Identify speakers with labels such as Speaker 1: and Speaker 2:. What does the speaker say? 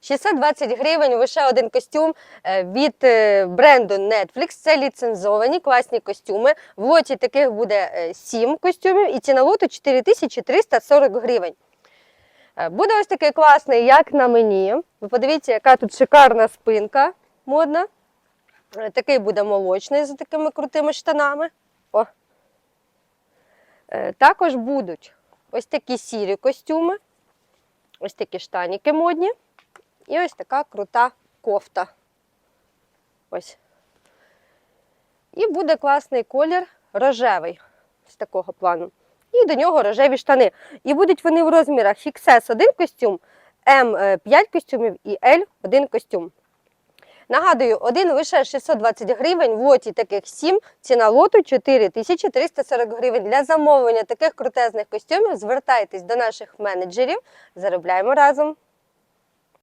Speaker 1: 620 гривень лише один костюм е, від е, бренду Netflix. Це ліцензовані класні костюми. В лоті таких буде 7 костюмів і ціна лоту 4340 гривень. Е, Буде ось такий класний, як на мені. Ви подивіться, яка тут шикарна спинка модна. Е, Такий буде молочний з такими крутими штанами. О. Е, Також будуть ось такі сірі костюми, ось такі штаніки модні. І ось така крута кофта. Ось. І буде класний колір рожевий з такого плану. І до нього рожеві штани. І будуть вони в розмірах XS один костюм, М 5 костюмів і L один костюм. Нагадую, один лише 620 гривень, в лоті таких 7, ціна лоту 4340 гривень. Для замовлення таких крутезних костюмів звертайтесь до наших менеджерів, заробляємо разом.